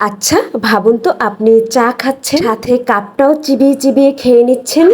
আচ্ছা ভাবুন তো আপনি চা খাচ্ছেন। সাথে কাপটাও চিবিয়ে চিবিয়ে খেয়ে নিচ্ছেন।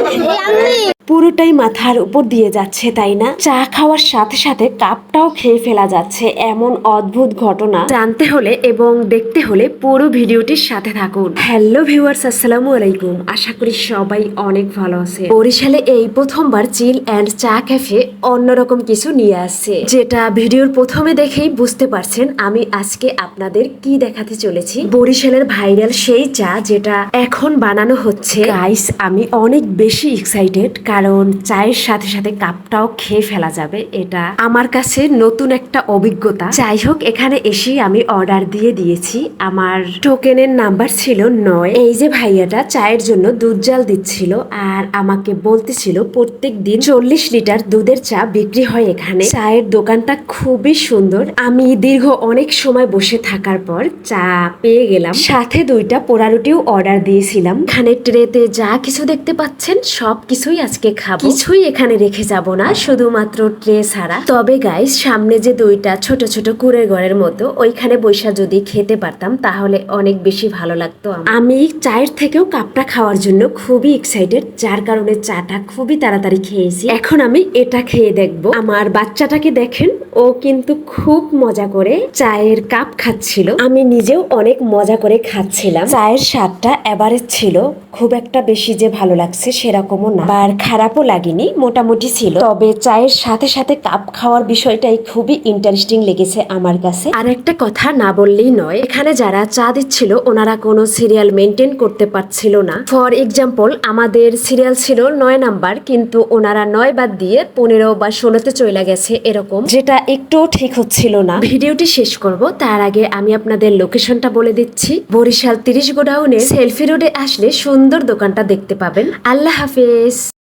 পুরোটাই মাথার উপর দিয়ে যাচ্ছে, তাই না? চা খাওয়ার সাথে সাথে কাপটাও খেয়ে ফেলা যাচ্ছে। এমন অদ্ভুত ঘটনা। জানতে হলে এবং দেখতে হলে পুরো ভিডিওটির সাথে থাকুন। হ্যালো ভিউয়ার্স, আসসালামু আলাইকুম। আশা করি সবাই অনেক ভালো আছে বরিশালে এই প্রথমবার চিল অ্যান্ড চা ক্যাফে অন্যরকম কিছু নিয়ে আসছে। যেটা ভিডিওর প্রথমে দেখেই বুঝতে পারছেন আমি আজকে আপনাদের কি দেখাতে চলেছি। বরিশালের ভাইরাল সেই চা যেটা এখন বানানো হচ্ছে। গাইস আমি অনেক বেশি এক্সাইটেড কারণ চায়ের সাথে সাথে কাপটাও খেয়ে ফেলা যাবে, এটা আমার কাছে নতুন একটা অভিজ্ঞতা। যাই হোক, এখানে এসেই আমি অর্ডার দিয়ে দিয়েছি। আমার টোকেনের নাম্বার ছিল নয়। এই যে ভাইয়াটা চায়ের জন্য দুধ জাল দিচ্ছিল আর আমাকে বলতেছিল, প্রত্যেক দিন চল্লিশ লিটার দুধের চা বিক্রি হয় এখানে। চায়ের দোকানটা খুবই সুন্দর। আমি দীর্ঘ অনেক সময় বসে থাকার পর চা পেয়ে গেলাম। সাথে দুইটা পোড়া রুটিও অর্ডার দিয়েছিলাম। এখানে ট্রেতে যা কিছু দেখতে পাচ্ছেন সব কিছুই আজকে খাব। কিছুই এখানে রেখে যাব না, শুধুমাত্র ট্রে ছাড়া। তবে গাইস সামনে যে দুইটা ছোট ছোট কুড়ের ঘরের মতো, ওইখানে বৈশা যদি খেতে পারতাম, তাহলে অনেক বেশি ভালো লাগতো আমি চায়ের থেকেও কাপটা খাওয়ার জন্য খুবই এক্সাইটেড যার কারণে চাটা খুবই তাড়াতাড়ি খেয়েছি। এখন আমি এটা খেয়ে দেখব। আমার বাচ্চাটাকে দেখেন, ও কিন্তু খুব মজা করে চায়ের কাপ খাচ্ছিল। আমি নিজেও অনেক মজা করে খাচ্ছিলাম। চায়ের স্বাদটা এভারেজ ছিল। খুব একটা বেশি যে ভালো লাগছে সেরকমও না। আর খারাপও লাগেনি মোটামুটি ছিল। তবে চায়ের সাথে সাথে কাপ খাওয়ার বিষয়টাই খুবই ইন্টারেস্টিং লেগেছে আমার কাছে। আর একটা কথা না বললেই নয় এখানে যারা চা দিচ্ছিল ওনারা কোনো সিরিয়াল মেনটেন করতে পারছিল না। ফর এক্সাম্পল আমাদের সিরিয়াল ছিল নয় নাম্বার কিন্তু ওনারা নয় বাদ দিয়ে পনেরো বা ষোলোতে চলে গেছে এরকম। যেটা একটুও ঠিক হচ্ছিল না। ভিডিওটি শেষ করব তার আগে আমি আপনাদের লোকেশনটা বলে দিচ্ছি। বরিশাল তিরিশ গোডাউনে সেলফি রোডে আসলে সুন্দর দোকানটা দেখতে পাবেন। আল্লাহ হাফেজ।